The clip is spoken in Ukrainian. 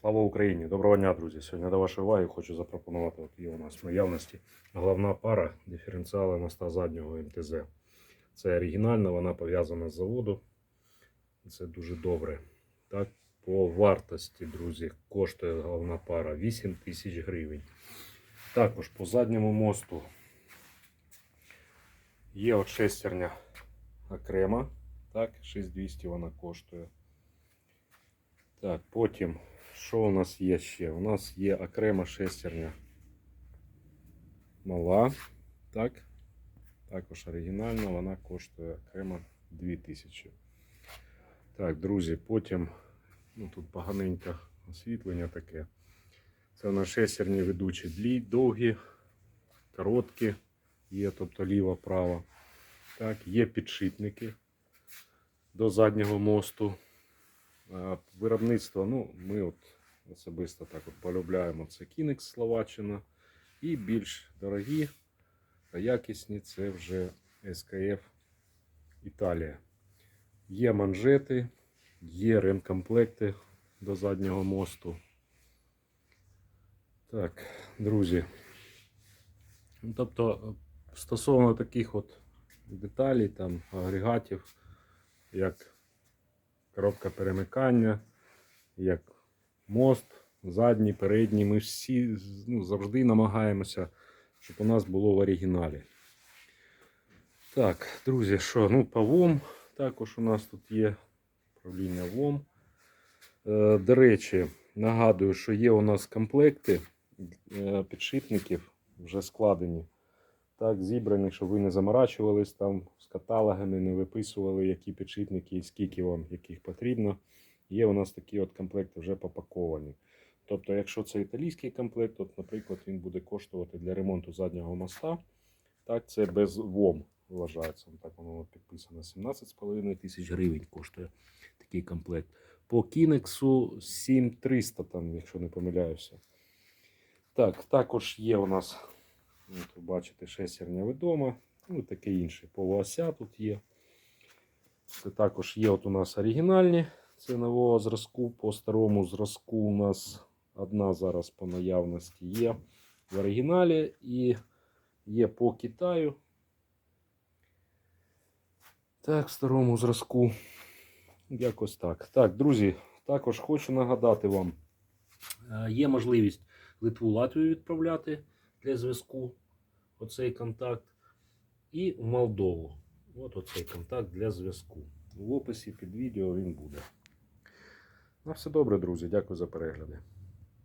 Слава Україні! Доброго дня, друзі! Сьогодні до вашої уваги хочу запропонувати, от є у нас в наявності головна пара диференціала моста заднього МТЗ. Це оригінальна, вона пов'язана з заводу. Це дуже добре. Так, по вартості, друзі, коштує головна пара 8 тисяч гривень. Також по задньому мосту є от шестерня окрема. Так, 6200 вона коштує. Так, потім, що у нас є ще? У нас є окрема шестерня мала. Так. Також оригінальна, вона коштує окремо 2000. Так, друзі, потім, ну тут поганеньке освітлення таке. Це у нас шестерні ведучі длі, довгі, короткі, є, тобто ліво-право. Так, є підшипники до заднього мосту. Виробництво, ну, ми от особисто так от полюбляємо. Це Kinex Словаччина. І більш дорогі та якісні це вже SKF Італія. Є манжети, є ремкомплекти до заднього мосту. Так, друзі. Ну, Тобто, стосовно таких от деталей, там, агрегатів, як коробка перемикання, як мост, задній, передній. Ми всі ну, завжди намагаємося, щоб у нас було в оригіналі. Так, друзі, що, ну, по ВОМ також у нас тут є управління ВОМ. Е, До речі, нагадую, що є у нас комплекти е, підшипників вже складені. Так, зібрані, щоб ви не заморачувались там з каталогами, не виписували, які підшипники і скільки вам яких потрібно. Є у нас такі от комплекти вже попаковані. Тобто, якщо це італійський комплект, от, наприклад, він буде коштувати для ремонту заднього моста. Так, це без ВОМ вважається. Так воно підписано. 17,5 тисяч гривень коштує такий комплект. По Кінексу 7300, там, якщо не помиляюся. Так, також є у нас, от, бачите, шестерня відома, ну таке інше. Полуося тут є. Це також є от у нас оригінальні. Це нового зразку. По старому зразку у нас одна зараз по наявності є в оригіналі і є по Китаю. Так, в старому зразку. Якось так. Так, друзі, також хочу нагадати вам, е, є можливість Литву Латвію відправляти для зв'язку. Оцей контакт. І в Молдову. От оцей контакт для зв'язку. В описі під відео він буде. На все добре, друзі. Дякую за перегляди.